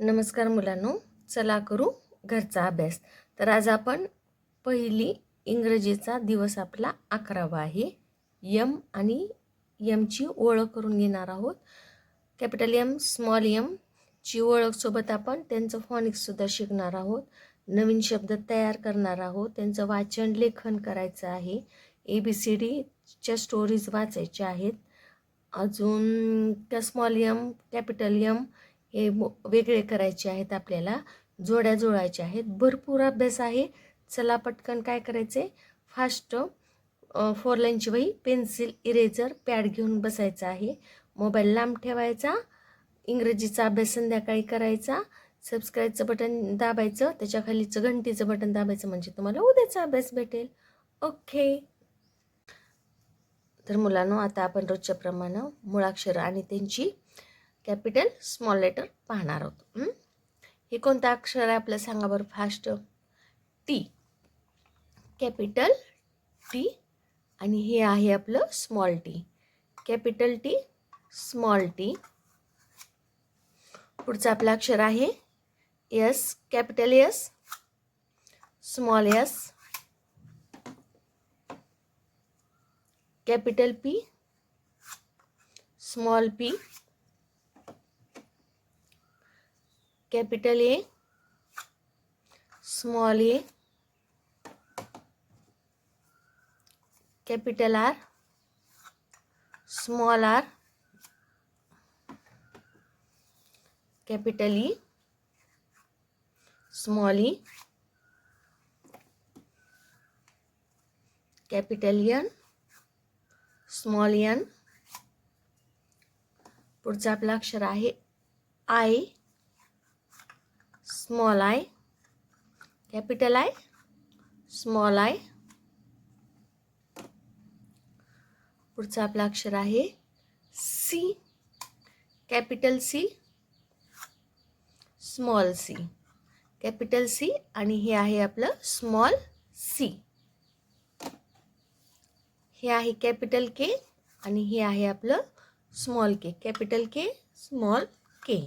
नमस्कार मुलांनो चला करू घरचा अभ्यास. तर आज आपण पहिली इंग्रजीचा दिवस आपला अकरावा आहे. यम आणि यमची ओळख करून घेणार आहोत. कॅपिटल यम स्मॉल यम ची ओळखसोबत आपण त्यांचं फॉनिक्ससुद्धा शिकणार आहोत. नवीन शब्द तयार करणार आहोत. त्यांचं वाचन लेखन करायचं आहे. ए बी सी डीच्या स्टोरीज वाचायच्या आहेत. अजून त्या स्मॉल यम कॅपिटल यम हे मो- वेगळे करायचे आहेत आपल्याला. जोड्या जोडायच्या आहेत. भरपूर अभ्यास आहे. चला पटकन काय करायचे? फास्ट फोर लाईनची वही पेन्सिल इरेजर पॅड घेऊन बसायचं आहे. मोबाईल लांब ठेवायचा. इंग्रजीचा अभ्यास संध्याकाळी करायचा. सबस्क्राईबचं बटन दाबायचं. त्याच्या खालीचं घंटीचं बटन दाबायचं म्हणजे तुम्हाला उद्याचा अभ्यास भेटेल. ओके तर मुलांनो आता आपण रोजच्याप्रमाणे मुळाक्षर आणि त्यांची कॅपिटल स्मॉल लेटर पाहणार आहोत. हे? कोणतं अक्षर आहे आपलं सांगा बरं फास्ट? टी कॅपिटल टी आणि हे आहे आपलं small T capital T small T पुढचं आपलं अक्षर आहे S capital S small S capital P small P capital A, small a, capital R, small r, capital E, small e, capital N, small n, पुढचं आपलं अक्षर आहे I small I capital I small I पुढचं आपलं अक्षर आहे C capital C small C capital C आणि हे आहे आपलं स्मॉल सी हे आहे कॅपिटल के आणि हे आहे आपलं small K capital K small K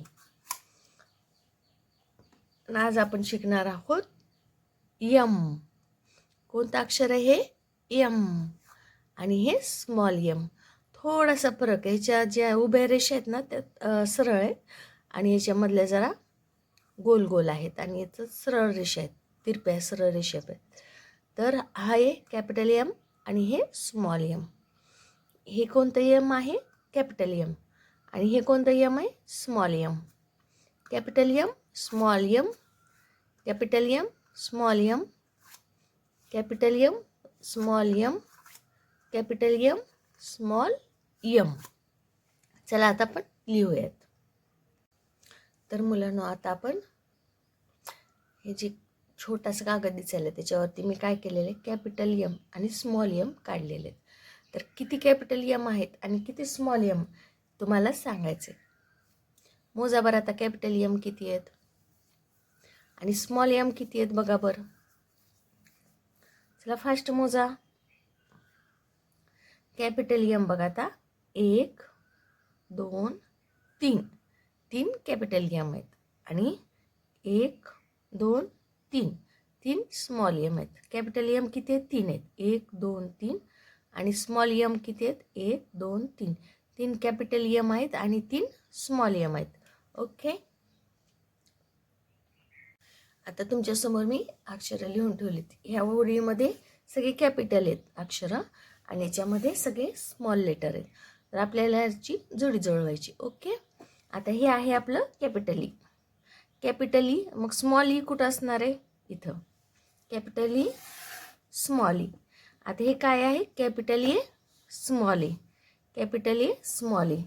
आज आपण शिकणार आहोत यम. कोणतं अक्षर आहे हे? यम. आणि हे स्मॉल यम. थोडासा फरक आहे. ह्याच्या ज्या उभ्या रेषा आहेत ना त्या सरळ आहेत आणि ह्याच्यामधल्या जरा गोल गोल आहेत. आणि याचं सरळ रेषा आहेत. तिरप्या सरळ रेषा आहेत. तर हा आहे कॅपिटल यम आणि हे स्मॉल यम. हे कोणतं यम आहे? Capital M. आणि हे कोणतं यम आहे? Small M. Capital M small M capital M small M capital M small M capital M small M चला आता आपण लिहूयात. तर मुलांनो आता आपण हे जे छोटासा कागद दिसायला त्याच्यावरती मी काय केलेलं आहे? कॅपिटल यम आणि स्मॉल यम काढलेले आहेत. तर किती कॅपिटल यम आहेत आणि किती स्मॉल यम तुम्हाला सांगायचे मोजा बरं आता कॅपिटल यम किती आहेत? आणि स्मॉल एम किती आहेत बघा बरं. चला फास्ट मोजा. कॅपिटल एम बघा आता. एक दोन तीन. तीन कॅपिटल एम आहेत. आणि एक दोन तीन. तीन स्मॉल एम आहेत. कॅपिटल एम किती आहेत? तीन आहेत. एक दोन तीन. आणि स्मॉल एम किती आहेत? एक दोन तीन. तीन कॅपिटल एम आहेत आणि तीन स्मॉल एम आहेत. ओके आता तुमच्यासमोर मी अक्षरं लिहून ठेवलीत. ह्या ओळीमध्ये सगळे कॅपिटल आहेत अक्षरं आणि याच्यामध्ये सगळे स्मॉल लेटर आहेत. तर आपल्याला याची जोडी जुळवायची ओके? आता हे आहे आपलं कॅपिटल ई. कॅपिटल ई मग स्मॉल ई कुठं असणार आहे? इथं. Capital E small E. आता हे काय आहे? Capital A small A capital A small A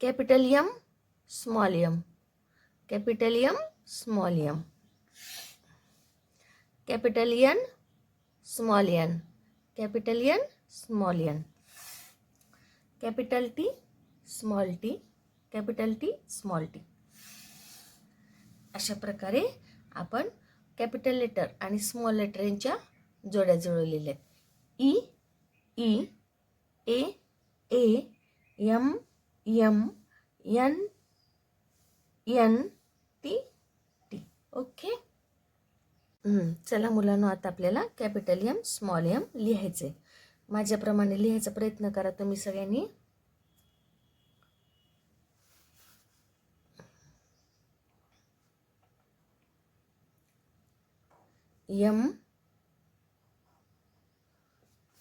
capital M small M. Capital small M small small N capital small N small capital small capital T small T. Capital T small T. अशा प्रकारे आपण capital letter आणि small letter यांच्या जोड्या जुळवलेल्या आहेत. E E A A M M N N T. T okay चला मुलांनो आता आपल्याला कॅपिटल एम स्मॉल एम लिहायचे माझ्याप्रमाणे लिहायचा प्रयत्न करा तुम्ही सगळ्यांनी. M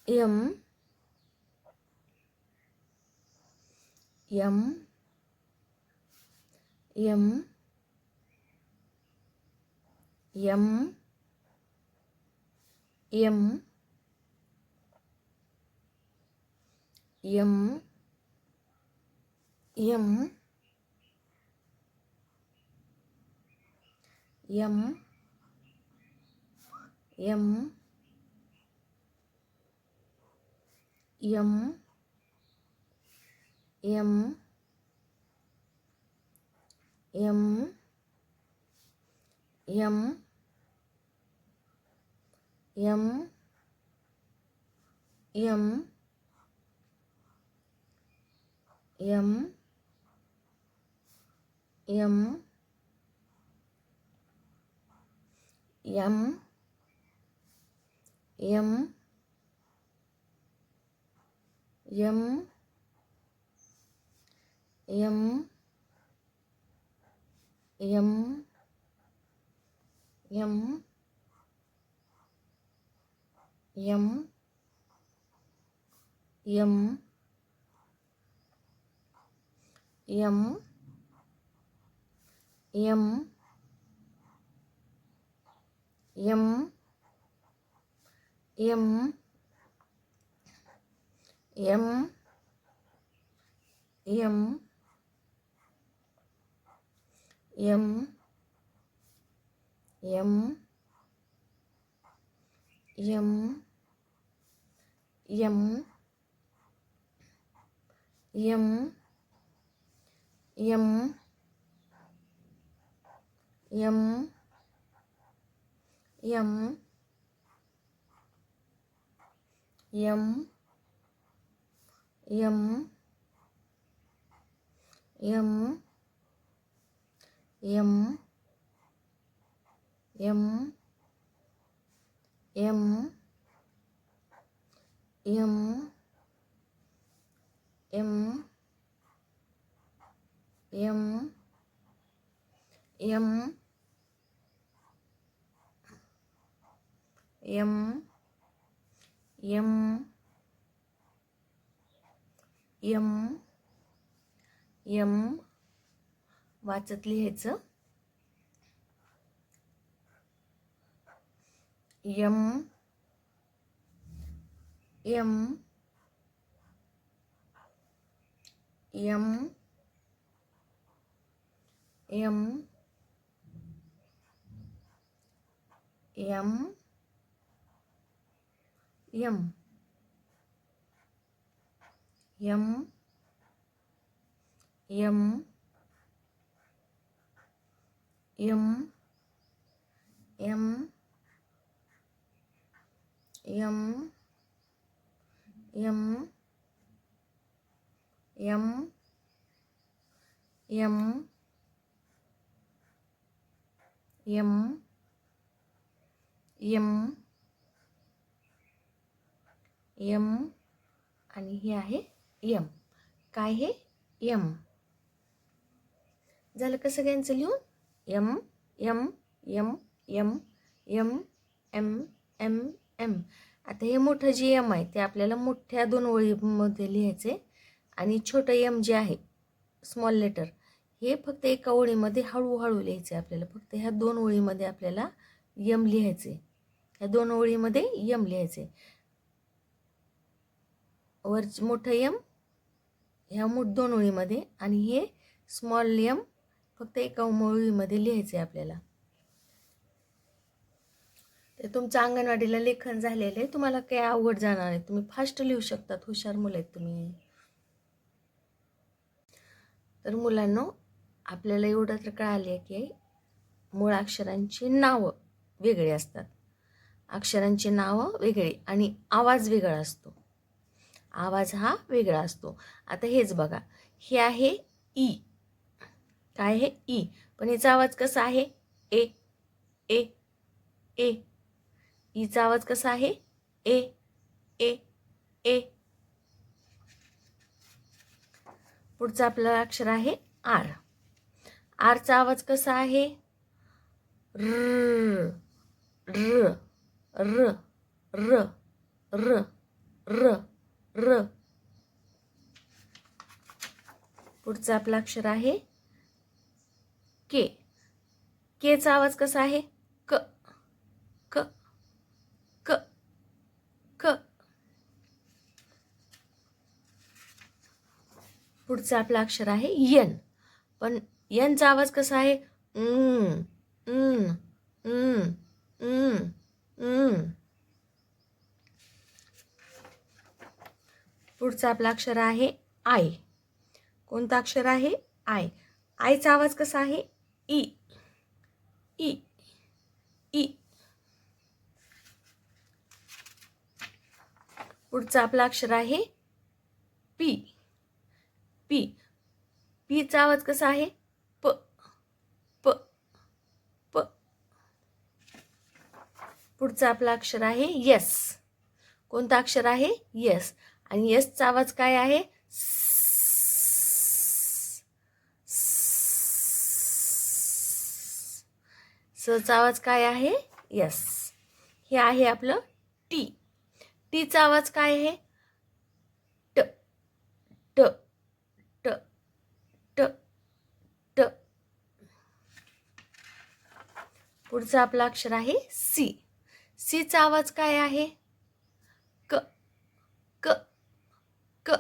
M M M M M M M M M M M M M M M M M M M M M M M M M M M M M M M M M M M M M M M M M M M M M M M M M M M M M वाचत लिहायचं. M M M M M M M M M M M M M M M M M आणि हे आहे M काय हे M झालं का सगळ्यांचं लिहून M M M M M M M M आता हे मोठं जे एम आहे ते आपल्याला मोठ्या दोन ओळीमध्ये लिहायचे आणि छोटं यम जे आहे स्मॉल लेटर हे फक्त एका ओळीमध्ये हळूहळू लिहायचे आपल्याला. फक्त ह्या दोन ओळीमध्ये आपल्याला यम लिहायचे. ह्या दोन ओळीमध्ये यम लिहायचे. वर मोठं यम ह्या मोठ दोन ओळीमध्ये आणि हे स्मॉल यम फक्त एका ओळीमध्ये लिहायचे आपल्याला. तर तुमचं अंगणवाडीला लेखन झालेलं आहे. तुम्हाला काही अवघड जाणार आहे? तुम्ही फास्ट लिहू शकतात. हुशार मुलं आहेत तुम्ही. तर मुलांनो आपल्याला एवढं तर कळाले आहे की मुळाक्षरांची नावं वेगळी असतात. अक्षरांची नावं वेगळी आणि आवाज वेगळा असतो. आवाज हा वेगळा असतो. आता हेच बघा. हे आहे ई. काय आहे? ई. पण याचा आवाज कसा आहे? ए ए ए. ईचा आवाज कसा आहे? ए ए ए. पुढचा आपलं अक्षर आहे आर. आरचा आवाज कसा आहे? र र र र र र र. पुढचा आपलं अक्षर आहे के. केचा आवाज कसा आहे क क क क पुढचं आपलं अक्षर आहे यन. पण यनचा आवाज कसा आहे? पुढचा आपला पुढचं आपलं अक्षर आहे आय. कोणतं अक्षर आहे? आय. आयचा आवाज कसा आहे? ई. ई. ई. पुढचं आपलं अक्षर आहे पी पी पीचा आवाज कसा आहे? प. प. प. पुढचं आपलं अक्षर आहे यस कोणतं अक्षर आहे? यस आणि यसचा आवाज काय आहे? सचा आवाज काय आहे? यस हे आहे आपलं टी टीचा आवाज काय आहे? ट ट ट ट ट. पुढचा आपला अक्षर आहे सी. सीचा आवाज काय आहे? क क क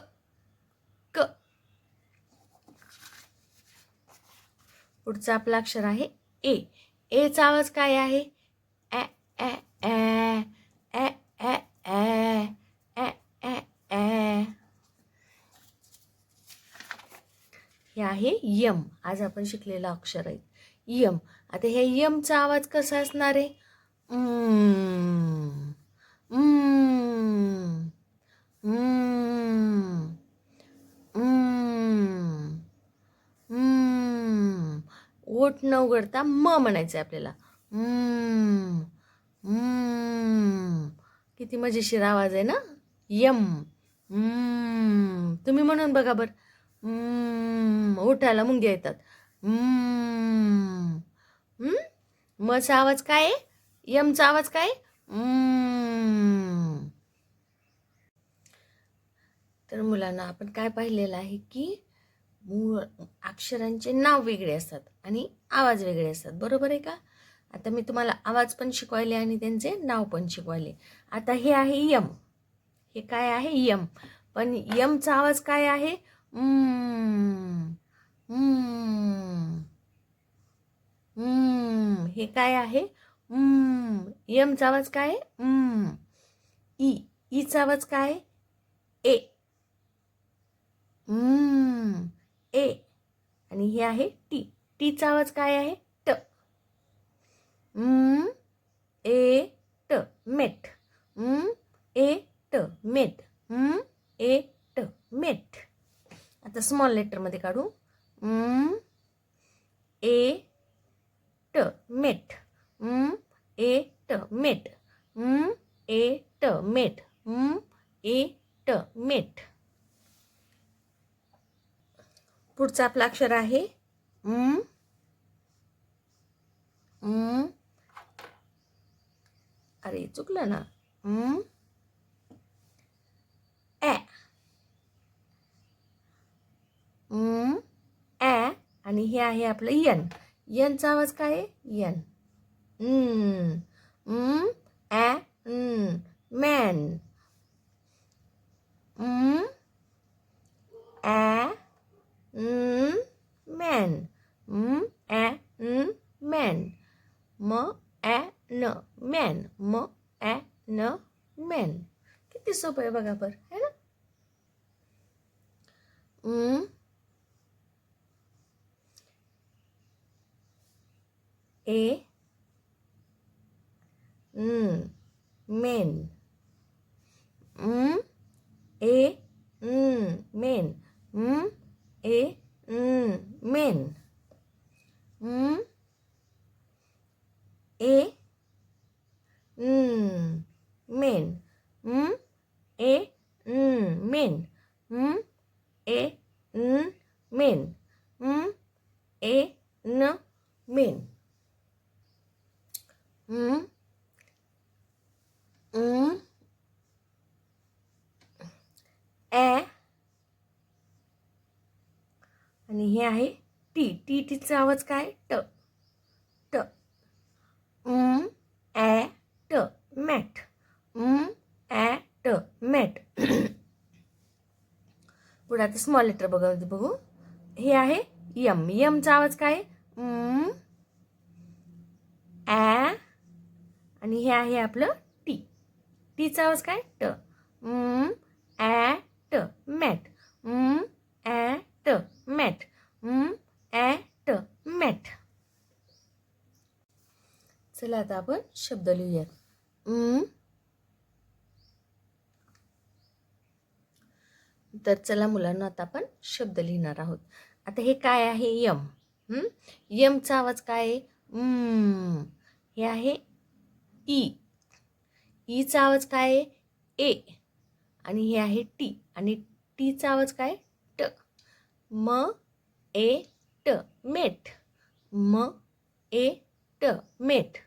क. पुढचा आपला अक्षर आहे ए. एचा आवाज काय आहे? ॲ ॲ ॲ ॲ ॲ ॲ ॲ ॲ ॲ हे आहे यम. आज आपण शिकलेलं अक्षर आहे यम. आता ह्या यमचा आवाज कसा असणार आहे? ओठ न उघडता म म्हणायचं आहे आपल्याला किती मजेशीर आवाज आहे ना? यम. तुम्ही म्हणून बघा बरं. उठायला मुंग्या येतात. मचा आवाज काय आहे? यमचा आवाज काय तर मुलांना आपण काय पाहिलेलं आहे की मूळ अक्षरांचे नाव वेगळे असतात आणि आवाज वेगळे असतात. बरोबर आहे का? आता मी तुम्हाला आवाज पण शिकवायले आणि त्यांचे नाव पण शिकवायले. आता हे आहे यम. हे काय आहे? यम. पण यमचा आवाज काय आहे? हे काय आहे? यमचा आवाज काय आहे? ई. ईचा आवाज काय ए. ए. आणि हे आहे टी. टीचा आवाज काय आहे? ए ट मेट उम्म. ए ट मेट ए ट मेट आता स्मॉल लेटरमध्ये काढू. ए ट मेट ए ट मेट ए ट मेट ए ट मेट पुढचा आपला अक्षर आहे. उम, अरे चुकलं ना. ॲ ॲ आणि हे आहे आपलं यन यनचा आवाज काय आहे? N um, um, a man a Mm, man. e n men m e n men कितनी सौ पे बगा पर है ना हम्म ए हम्म men हम्म ए हम्म men हम्म a hmm men hmm a men a men a men a n men a आणि हे आहे टी टी टीचा आवाज काय? ट. म ए ट मॅट म ए ट मॅट पुढे आता स्मॉल लेटर बघा बघू. हे आहे यम. यमचा आवाज काय? ॲ ए आणि हे आहे आपलं टी. टीचा आवाज काय? ट. म ए ट मॅट म ए ट मॅट म ए ट मॅट चला आता आपण शब्द लिहूयात. तर चला मुलांना आता आपण शब्द लिहिणार आहोत. आता हे काय आहे? यम. यमचा आवाज काय आहे? हे आहे ई. ईचा आवाज काय आहे? ए. आणि हे आहे टी. आणि टीचा आवाज काय ट. म ए ट. मेट. म ए ट. मेट.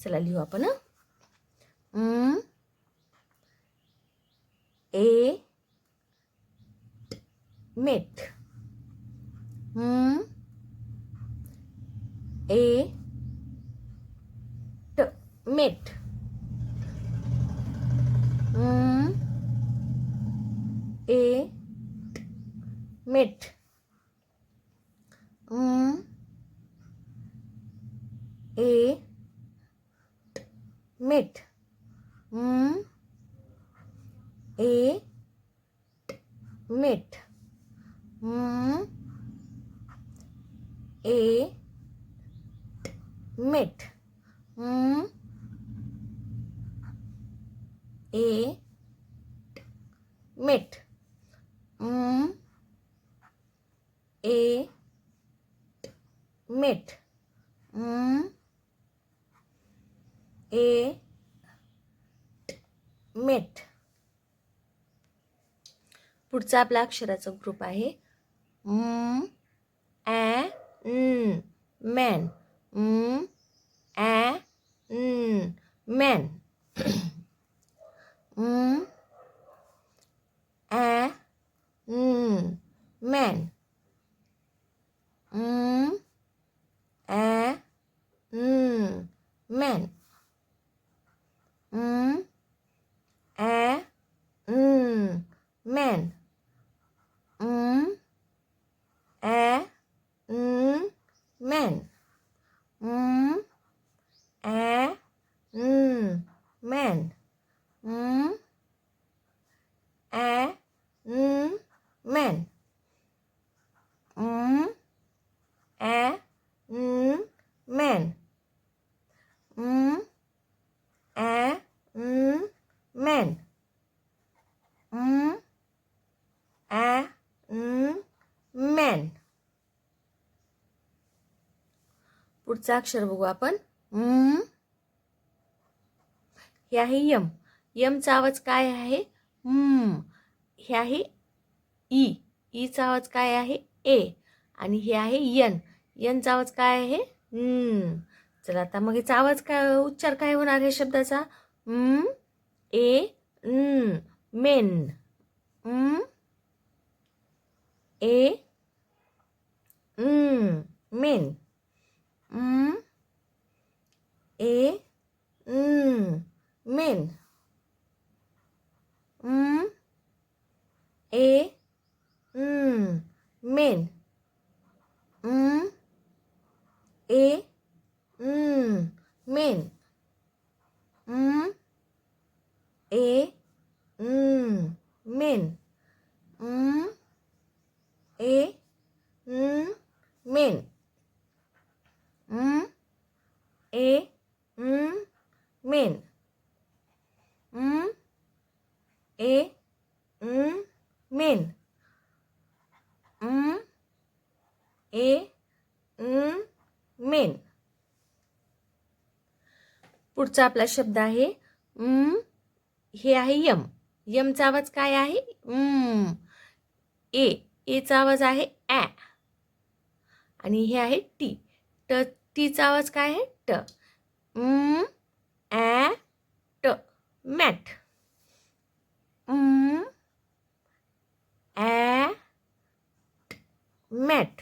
चला लिहू आपण हं? म ए. मेट. म a. T. Met. M a. met m a t met m a t met m a t met m a t met m a met. पुढचा आपला अक्षराचा ग्रुप आहे. म ॲ न मॅन. म ॲ न मॅन. म ॲ न मॅन. म ॲ न मॅन म ॲ न मॅन म ॲ न मॅन म ॲ न मॅन म ॲ न मॅन म ॲ न मॅन म ॲ न मॅन म ॲ न मॅन पुढचा अक्षर बघू आपण. म हे आहे यम. यमचा आवाज काय आहे? म हे आहे ई. ईचा आवाज काय आहे? ए. आणि हे आहे यन. यनचा आवाज काय आहे? न चला आता मग याचा आवाज काय उच्चार काय होणार आहे शब्दाचा? म a. N. Men. M a. Men. mm, a mm, Min, mm, a mm, men. Mm, a mm, men. पुढचा आपला शब्द आहे म हे आहे यम. यमचा आवाज काय आहे? म ए एचा आवाज आहे ॲ. आणि हे आहे टी. ट टीचा आवाज काय आहे? ट. म ॲ ट. Mat. M a mat.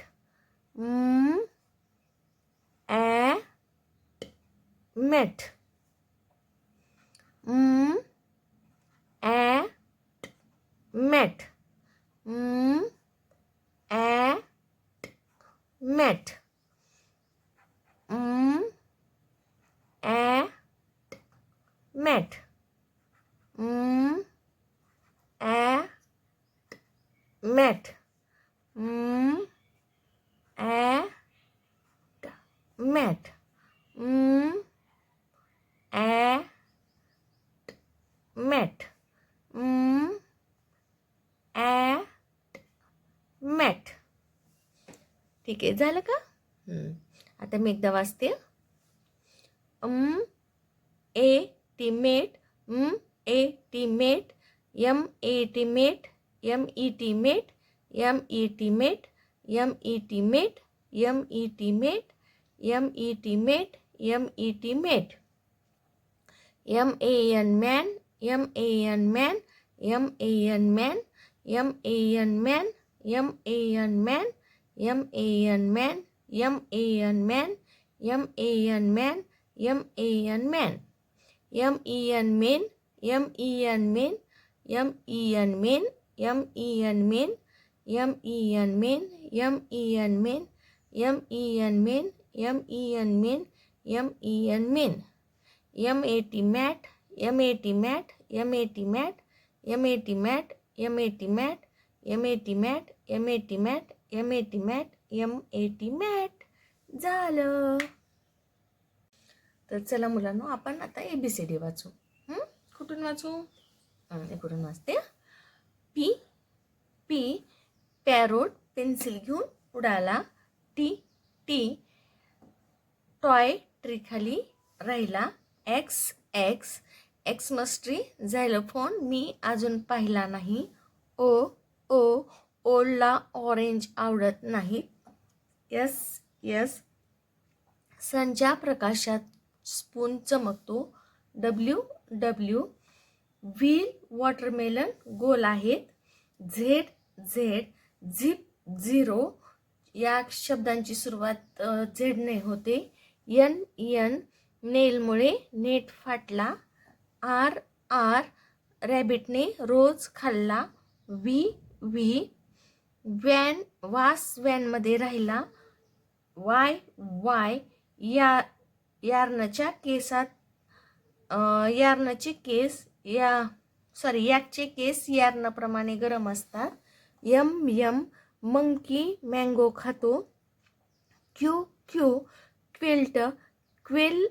M a mat. Mat a mat ठीक आहे झालं का आता मी एकदा वाचते अम A T met M A T met M A T met M E T met M E T met M E T met M E T met M E T met M E T met M A N man M A N man M A N man M A N man M A N man M E N men M E N men M E N men M E N men M E N men M A T mat M A T mat M A T mat M A T mat M A T mat M A T mat M A T mat M A T mat झालं तर चला मुलांनो आपण आता A B C D वाचू कुठून वाचू इकडून वाचते पी पी पॅरोट पेन्सिल घेऊन उडाला टी टी टॉय ट्रीखाली राहिला X X Xmas tree xylophone मी अजून पाहिला नाही. ओ ओ ओला ऑरेंज आवडत नाही. यस यस संच्या प्रकाशात स्पून चमकतो. डब्ल्यू डब्ल्यू व्हील वॉटरमेलन गोल आहेत. झेड झेड झिप झिरो या शब्दांची सुरुवात झेडने होते. यन यन नेलमुळे नेट फाटला. आर आर रॅबिटने रोज खाल्ला व्ही व्ही वॅन वास वॅनमध्ये राहिला वाय वाय या यार्नच्या केसात यार्नचे केस या सॉरी याकचे केस यार्नप्रमाणे गरम असतात. यम यम मंकी मँगो खातो. क्यू क्यू क्विल्ट क्विल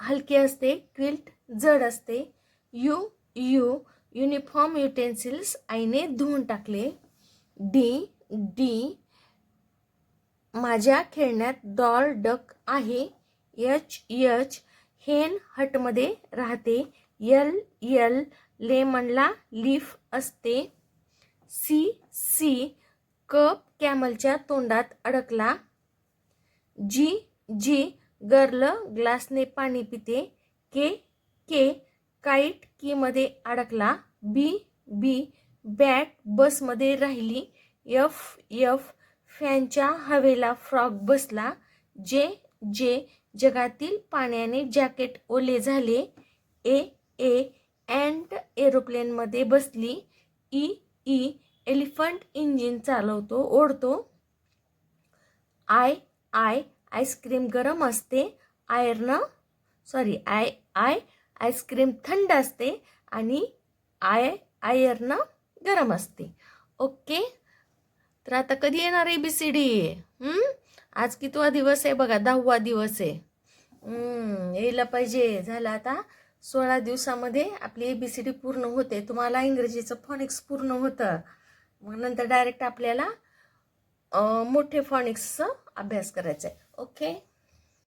हलके असते क्विल्ट जड असते. यू यू युनिफॉर्म युटेन्सिल्स आईने धुवून टाकले. डी डी माझ्या खेळण्यात डॉल डक आहे. एच एच हेन हटमध्ये राहते. यल यल लेमनला लीफ असते. सी सी कप कॅमलच्या तोंडात अडकला. जी जी गर्ल ग्लासने पाणी पिते. के के काईट कीमध्ये अडकला. बी बी बॅट बसमध्ये राहिली. एफ एफ फॅनच्या हवेला फ्रॉक बसला. जे जे जगातील पाण्याने जॅकेट ओले झाले. ए ए अँट एरोप्लेनमध्ये बसली. ई ई एलिफंट इंजिन चालवतो ओढतो. आय आय आईस्क्रीम गरम असते iron sorry I I ice cream थंड असते आणि आय आयर्न गरम असते. ओके? तर आता कधी येणार ए बी सी डी आज कितवा दिवस आहे बघा? दहावा दिवस आहे. यायला पाहिजे. झालं आता सोळा दिवसामध्ये आपली ए बी सी डी पूर्ण होते. तुम्हाला इंग्रजीचं फॉनिक्स पूर्ण होतं. मग नंतर डायरेक्ट आपल्याला मोठे फॉनिक्सचा अभ्यास करायचा आहे okay?